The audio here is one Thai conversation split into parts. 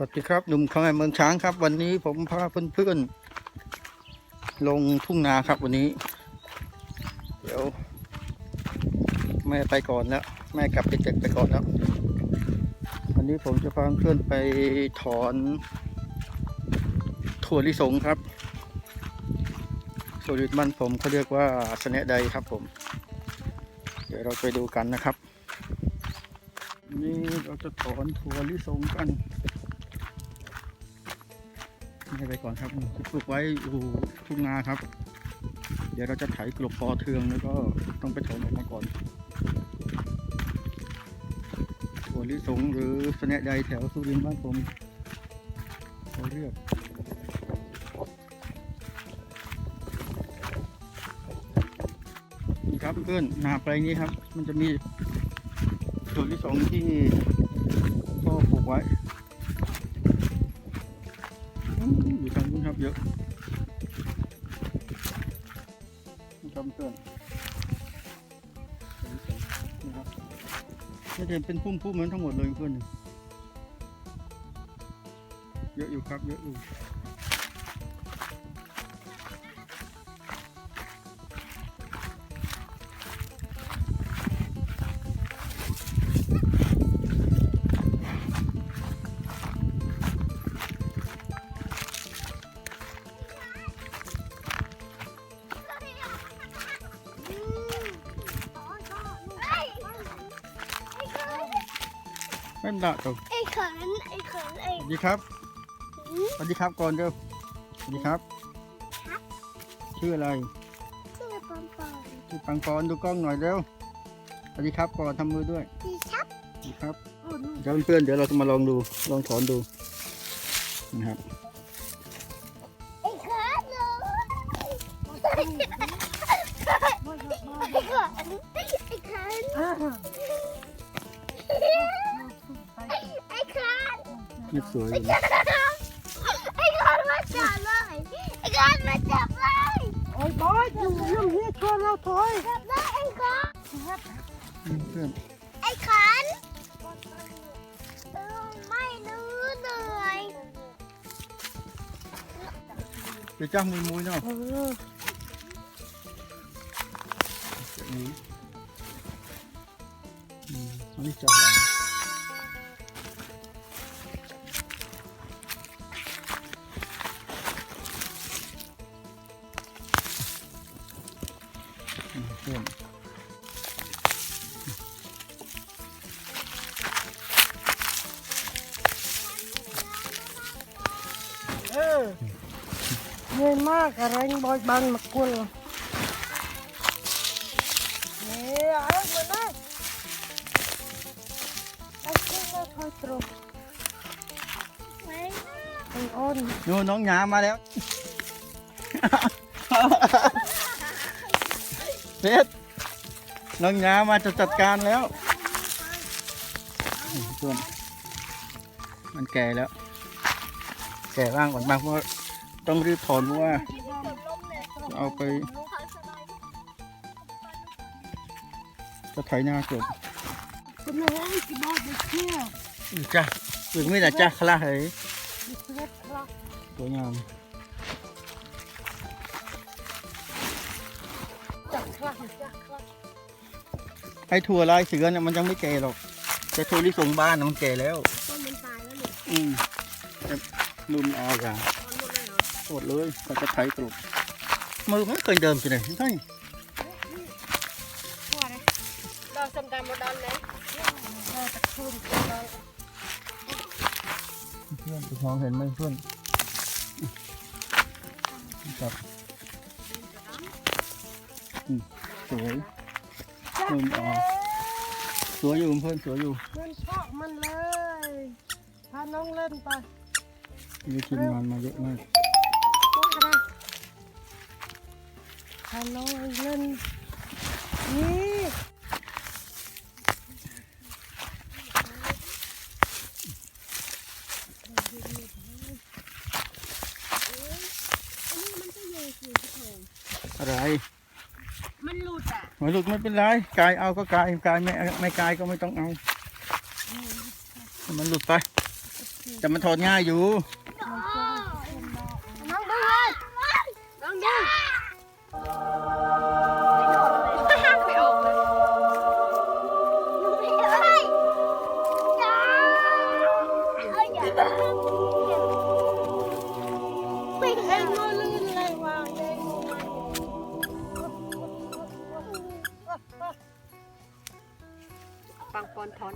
สวัสดีครับหนุ่มของในเมืองช้างครับ วันนี้ผมพาเพื่อนๆลงทุ่งนาครับวันนี้ เดี๋ยว แม่ไปก่อนแล้ว แม่กลับไปเด็กไปก่อนแล้ว วันนี้ผมจะพาเพื่อนไปถอนถั่วลิสงครับสูตรมันผมเขาเรียกว่าสเนะใดครับผม เดี๋ยวเราไปดูกันนะครับ นี่เราจะถอนถั่วลิสงกัน ให้ไปก่อนครับปลูกไว้อยู่ทุ่งนาครับ เดี๋ยวเราจะไถกลบปอเทืองแล้วก็ต้องไปถอนออกมาก่อนถั่วลิสงหรือสแหนใดแถวสุรินทร์บ้านผมเขาเรียกนี่ครับเพื่อนนาไปนี้ครับ มันจะมีถั่วลิสงที่พ่อปลูกไว้ นี่เพื่อนนะครับไม่ได้เป็นพุ่มพุ่มเหมือนทั้งหมดเลยเพื่อนเยอะอยู่ครับเยอะอยู่ ด่าตัวไอ้เขินไอ้เขินไอ้สวัสดีครับสวัสดีครับก่อนเร็วสวัสดีครับ ชื่ออะไร ชื่อปอมปอมชื่อปังปอนดูกล้องหน่อยเร็วสวัสดีครับก่อนทำมือด้วยดีชับสวัสดีครับเดี๋ยวเพื่อนๆเดี๋ยวเราจะมาลองดู ลองถอนดูนะครับไอ้เขินเลยไอ้เขินไอ้เขิน ไอ้เขินนี่สวยอยู่นะไอ้เขินมาจับเลย ไอ้เขินมาจับเลยโอ้ยบอยอยู่น้ำเฮียชวนเราถอยจับเลยไอ้เขินเพื่อนไอ้เขินเออไม่นื้อเหนื่อยเดี๋ยวจ้างมุยมุยเนาะมุยอันนี้จับเอาอื กอะไรบอยบันมากุลเนี่ยเอามาเลยไอ้ขึ้นแล้วคอยตรงไม่ไอ้อ้อนนู่นน้องหยามาแล้วเพชรน้องหยามาจะจัดการแล้วเพื่อนมันแก่แล้ว แก่ร่างก่อนมากเพราะว่าต้องรีบถอนเพราะว่าจะ เอาไปจะไถนาเกิดก็ไม่ให้ที่บอยไปเที่ยวอีจ้ะถึงไม่แต่จ้ะคลาเฮ้ยที่เพื่อนครับสวยงามจับคลักจับคลักไอ้ถั่วลายเสือเนี่ยมันยังไม่แก่หรอกแต่ถั่วลิสงบ้านน่ะมันแก่แล้วต้นมันตายแล้วเนี่ยอืมแต่ลืมเอาอย่าหมดเลยเราจะไถกรุบ มือไม่เคยเดิมสิเลยใช่ทั่วเลยเราสำคัญมาดอนเลยเราตะคุ่มเราเพื่อนไปมองเห็นไหมเพื่อนครับอืมสวยลืมเอาสวยอยู่เพื่อนสวยอยู่มันชอบมันเลยพาน้องเล่นไปมีทีมงานมาเยอะมาก พาน้องเล่นนี่อะไร มันหลุดอะหมายลูกไม่เป็นไรกายเอาก็กายกายไม่ไม่กายก็ไม่ต้องเอาให้มันหลุดไปเแต่มันถอดง่ายอยู่ เอาอย่าไม่เอ็เห็งนโง่ลื่นเลยวางเองปังปอนทอน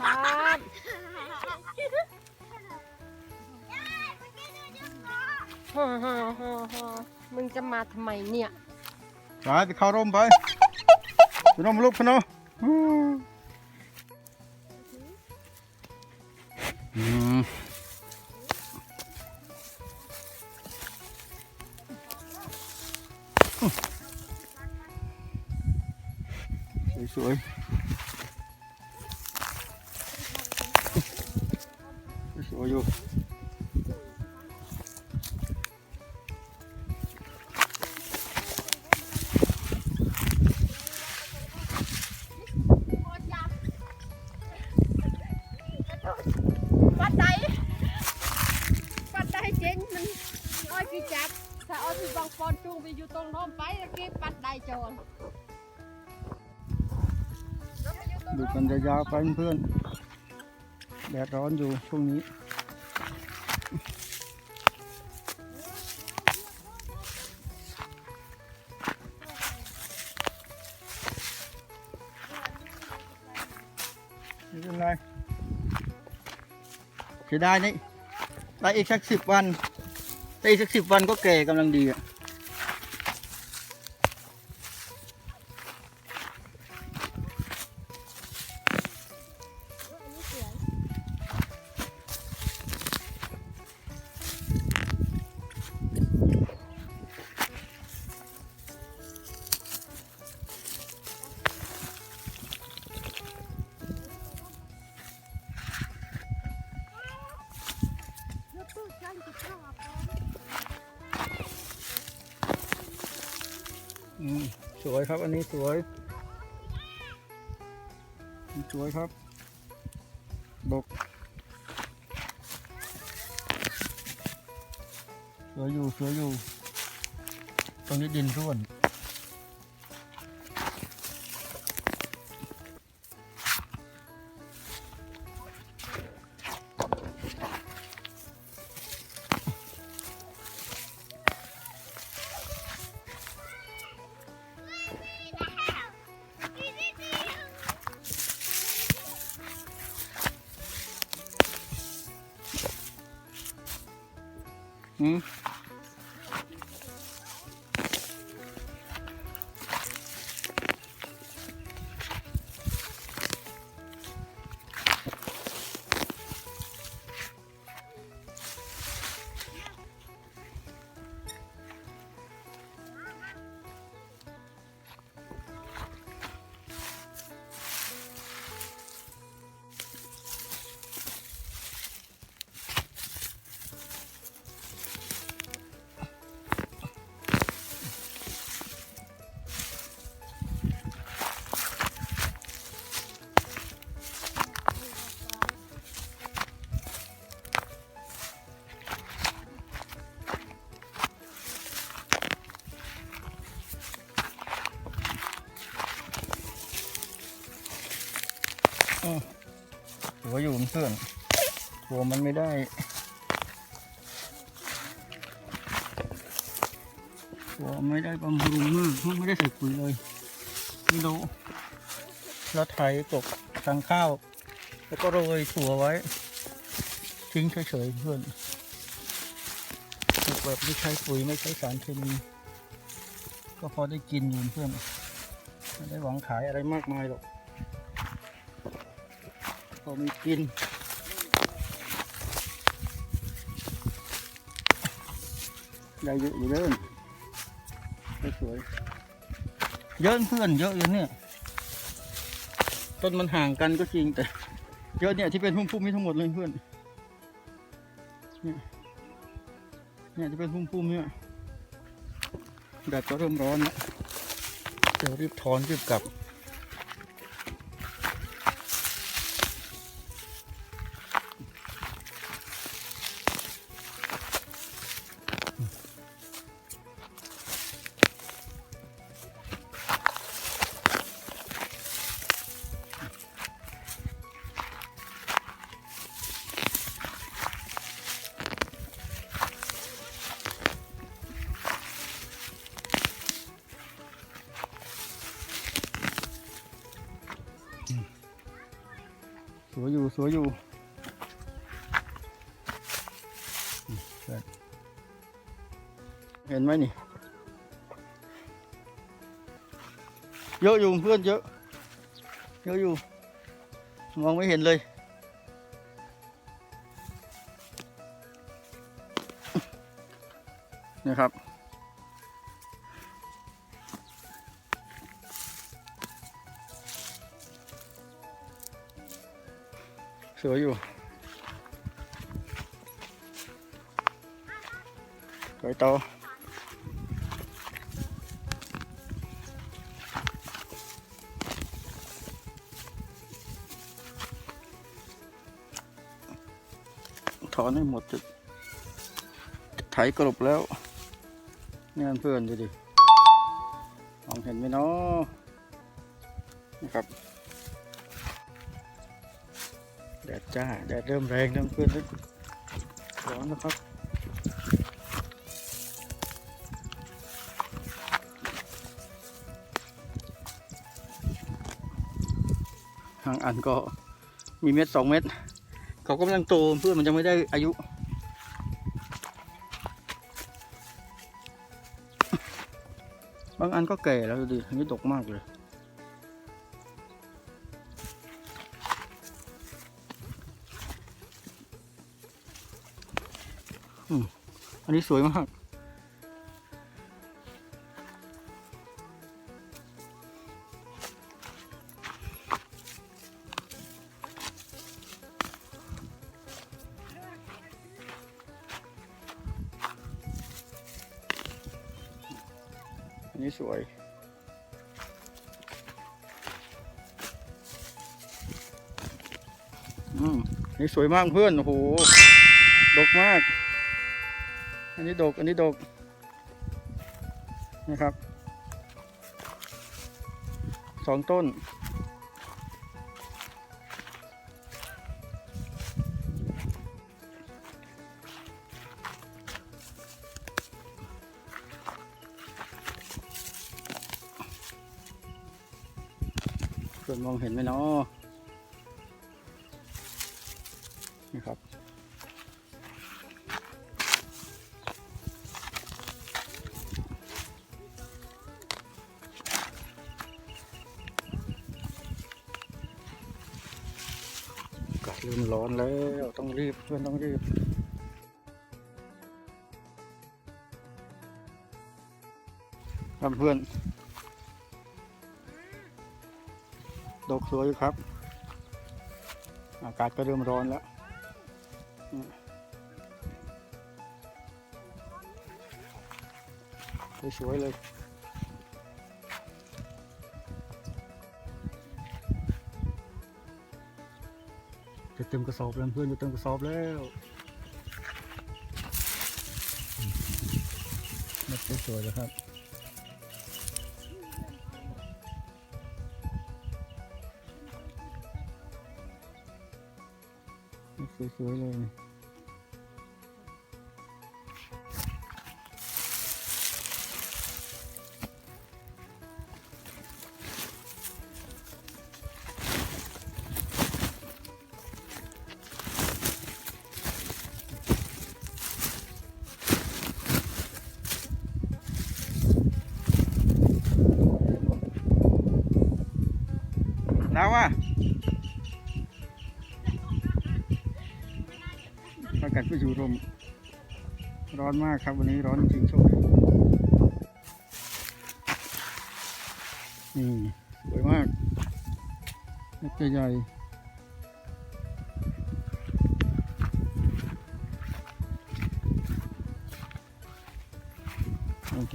ครับ ฮ่าฮ่าฮ่าฮ่ามึงจะมาทำไมเนี่ย ไปไปเข้าร่มไปไปร่มลุกพะเนาะ สวยๆสวยๆอยู่ ยาวไปเพื่อนแดดร้อนอยู่ช่วงนี้ไม่เป็นไรเสียดายนี่ได้อีกสักสิบวันได้อีกสักสิบวันก็แก่กำลังดีอะ วยครับ อันนี้สวยสวยครับบกสวยอยู่สวยอยู่ ตรงนี้ดินร่วน อื เพื่อนหัวมันไม่ได้หัวไม่ได้บำรุงมากไม่ได้ใส่ปุ๋ยเลยไม่รู้แล้วไถตกบทางข้าว แล้วก็โรยถั่วไว้ ทิ้งเฉยๆเพื่อนแบบไม่ใช้ปุ๋ยไม่ใช้สารเคมีก็พอได้กินอยู่เพื่อนไม่ได้หวังขายอะไรมากมายหรอก อมีกิน ได้เยอะอยู่เด้อสวยๆเยอะเพื่อนเยอะอยู่เนี่ยต้นมันห่างกันก็จริงแต่ เยอะเนี่ยที่เป็นพุ่มๆนี่ทั้งหมดเลยเพื่อนเนี่ยเนี่ยที่เป็นพุ่มๆเนี่ยแดดก็เริ่มร้อนแล้วเดี๋ยวรีบถอนรีบกลับ สวยอยู่สวยอยู่เห็นไหมนี่ เยอะอยู่เพื่อนเยอะ เยอะอยู่ มองไม่เห็นเลย นะครับ สวยอยู่ไปต่อถอนให้หมดจะไถกรบแล้วเนี่เพื่อนดูดิมองเห็นไหมเนาะนะครับ จ้าแดดเริ่มแรงแล้วเพื่อนร้อนนะครับห่างอันก็มีเม็ดสองเม็ดเขากำลังโตเพื่อนมันจะไม่ได้อายุบางอันก็แก่แล้วดูดิอันนี้ดกมากเลย อันนี้สวยมาก อันนี้สวยอืมอันนี้สวยมากเพื่อน โอ้โหดกมาก อันนี้ดก อันนี้ดก นะครับ สองต้นเพื่อนมองเห็นไหมเนาะ ริ่มร้อนแล้วต้องรีบเพื่อนต้องรีบครับเพื่อนดอกสวยครับ อากาศก็เริ่มร้อนแล้วสวยเลย จะเต็มกระสอบแล้วเพื่อนจะเต็มกระสอบแล้วมัดสวยๆเลยครับสวยๆเลย นาว่ะอากาศก็อยู่ลมร้อนมากครับวันนี้ร้อนจริงโชคดีนี่สวยมากเม็ดใหญ่โอเ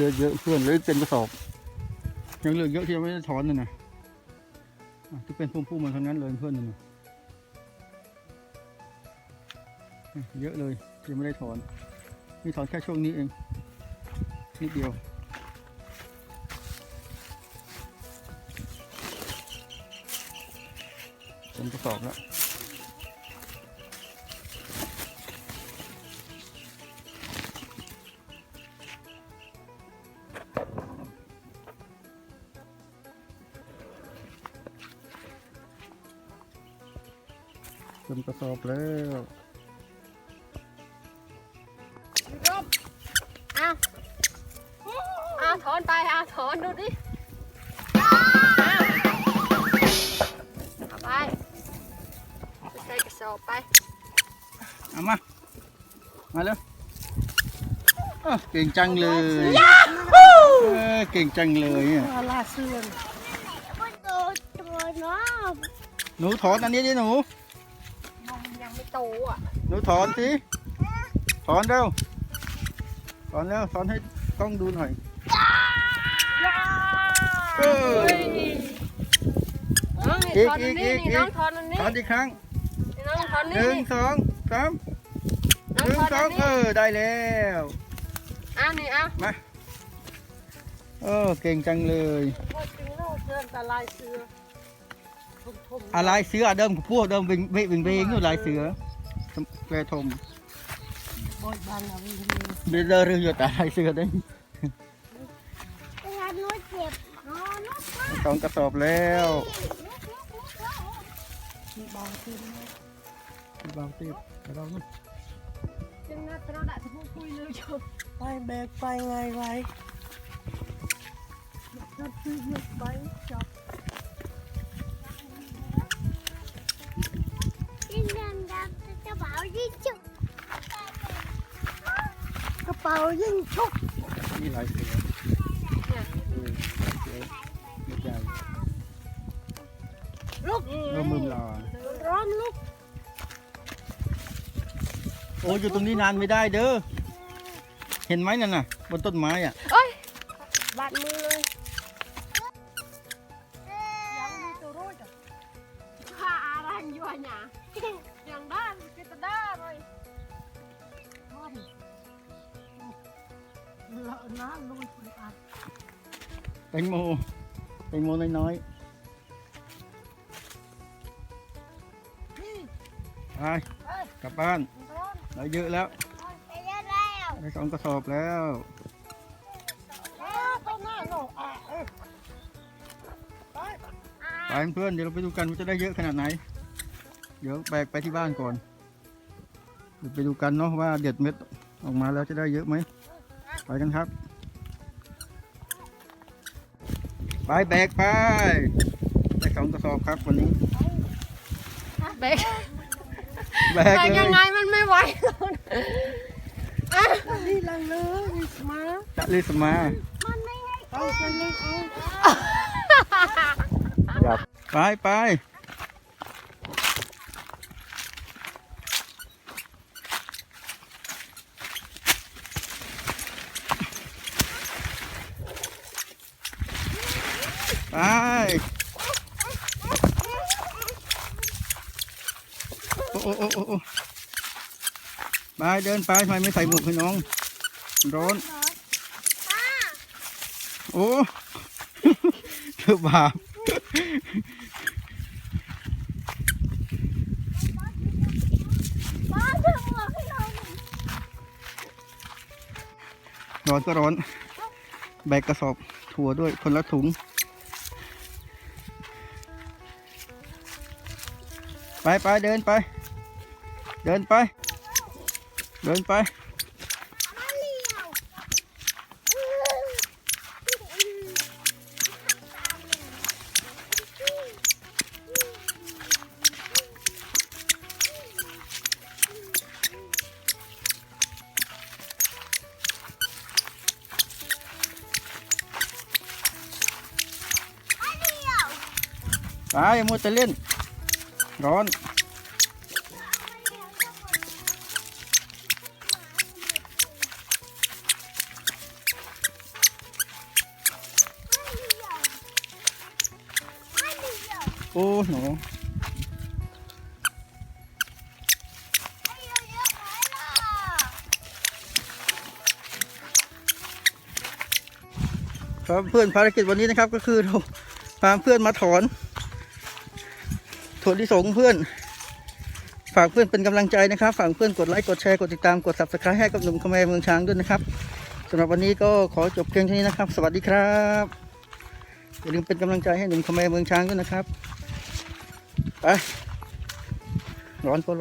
เหลือเยอะเพื่อนเลืออีกเต็มกระสอบ ยังเหลือเยอะที่ยังไม่ได้ถอนเลยนะอะที่เป็นพุ่มๆมันทั้งนั้นเลยเพื่อนนี่นะเยอะเลยที่ยังไม่ได้ถอนนี่ถอนแค่ช่วงนี้เองนิดเดียวเต็มกระสอบแล้ว ดูดิอ้าวเอาไปใส่กระสอบไปเอามา มาเร็วอ้าวเก่งจังเลยเออเก่งจังเลยเนี่ยปลาลาเสือนมันตัวตัวน้องหนูถอนอันนี้ดิหนูมันยังไม่โตอะ หนูถอนสิ ถอนเร็ว ถอนเร็ว ถอนให้ต้องดูหน่อยเออ น้องนี่อีกถอนอันนี้อีกอีนี่กน้องถอนอันนี้ถอนอีกครั้งน้องถอนหนี่นึ่งสองสามหนึ่งสองเออได้แล้วอ้าวนี่อ้าวมาเออเก่งจังเลยอะไรเสือเดิมกับพวกเดิมเบ่งเบ่งเบงอยู่ลายเสือแปรทมบอยบลเลอเรืออยู่แต่ลายเสือได้ สองกระสอบแล้วมีบางทีนะบางทีกระดองนู่นจึงนะเราได้ทุกคุยเลยจบไปแบกไปไงไว้จับซื้อหยุดไปจับยิ่งดำดำจะเบายิ่งจุกกระเป๋ายิ่งชุกนี่ลายเสือเนี่ยเออลายเสื ลุกเออมือลาร้อนลุกโอ้ยอยู่ตรงนี้นานไม่ได้เด้อ เห็นไหมนั่นน่ะ บนต้นไม้อะ เอ้ยบาดมือเลยยังมีตัวรู้จักข้าอะไรอยู่อะเนี่ยอย่างด้านกิตด้าเลยละน้าลุยไปอัดแตงโมแตงโมน้อยพี่ ไปกลับบ้านร้อนได้เยอะแล้วไปแล้วแล้วได้สองกระสอบแล้วอ้าต้นหน้าหนูอะเออไปไปเพื่อนเดี๋ยวเราไปดูกันว่าจะได้เยอะขนาดไหน เดี๋ยวแบกไปที่บ้านก่อนเดี๋ยวไปดูกันเนาะว่าเด็ดเม็ดออกมาแล้วจะได้เยอะไหมไปกันครับ ไปแบกไปได้สองกระสอบครับวันนี้เบก แบกแต่เลยังยไงมันไม่ไหวนี่ลังเลยมีสมาจะลิสมามันไม่ให้เอาไปเลยเอาไปไปไปโอ้โอ้โอ้โอ้โอ้ ไปเดินไปทำไมไม่ใส่หมวกให้น้อง ร้อนป้าโอ้เถือบาปป้าเธอบอกให้เราร้อนก็ร้อน แบกกระสอบถั่วด้วยคนละถุง ไปไปเดินไป เดินไป เดินไปมาเลี้ยวมาเลี้ยวไปมัวแต่เล่น ร้อน อ้หนูครับเพื่อนภารกิจวันนี้นะครับก็คือเราพาเพื่อนมาถอนถั่วลิสงเพื่อน ฝากเพื่อนเป็นกำลังใจนะครับฝากเพื่อนกดไลค์กดแชร์กดติดตามกด subscribe ให้กับหนุ่มขแมรเมืองช้างด้วยนะครับสำหรับวันนี้ก็ขอจบเพียงเท่านี้นะครับ สวัสดีครับอย่าลืมเป็นกำลังใจให้หนุ่มขแมรเมืองช้างด้วยนะครับ ไปร้อนก็